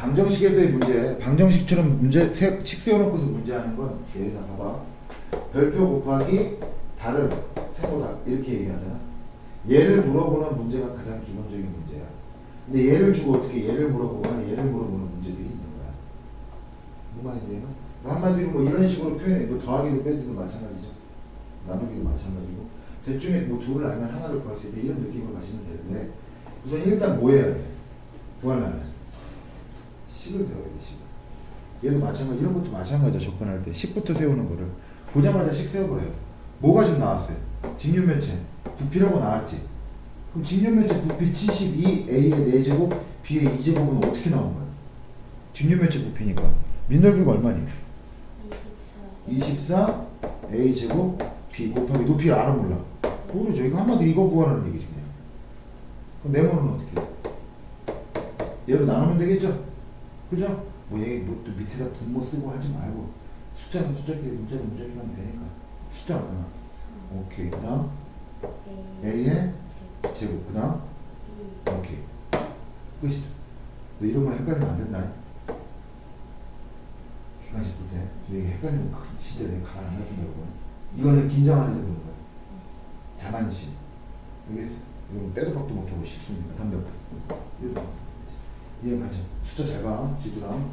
방정식에서의 문제, 방정식처럼 문제 세- 식 세워놓고서 문제하는 건 들어 봐봐. 별표 곱하기 다른 세모다 이렇게 얘기하잖아. 얘를 물어보는 문제가 가장 기본적인 문제야. 근데 얘를 주고 어떻게 얘를 물어보거나 얘를 물어보는 문제들이 있는 거야. 뭔 말인지 뭐 한마디로 뭐 이런 식으로 표현해. 뭐 더하기도 빼기도 마찬가지죠. 나누기도 마찬가지고. 셋 중에 뭐 둘을 알면 하나를 구할 수 있다. 이런 느낌으로 가시면 되는데 우선 일단 뭐 해야 돼? 구하려면 식을 배워야 돼, 식을. 얘도 마찬가지, 이런 것도 마찬가지야, 접근할 때. 식부터 세우는 거를. 보자마자 식 세워버려요. 뭐가 지금 나왔어요? 직류면체. 부피라고 나왔지. 그럼 직류면체 부피 72, A의 4제곱, B의 2제곱은 어떻게 나온 거야? 직류면체 부피니까. 민넓이가 얼마니? 24, A 제곱, B 곱하기 높이를 알아 몰라. 모르죠. 이거 한마디로 이거 구하라는 얘기지, 그냥. 그럼 네모는 어떻게 해? 얘로 나누면 되겠죠? 그죠? 뭐, 얘, 뭐, 또 밑에다 분모 쓰고 하지 말고. 숫자는 숫자끼리, 문자는 문자끼리 하면 되니까. 숫자 얼마나? 오케이. 그 다음, A의 제곱. 그 다음, 오케이. 끝이죠. 너 이런 거 헷갈리면 안 된다. 객관식 볼 때. 너 이게 헷갈리면 그- 진짜 내가 가만 안 놔둔다고. 이거는 긴장 안 해서 그런 거야. 자만심. 알겠어? 이건 빼도 박도 못하고 싶습니다. 담배. 이해가죠? 숫자 잘 봐. 지두랑.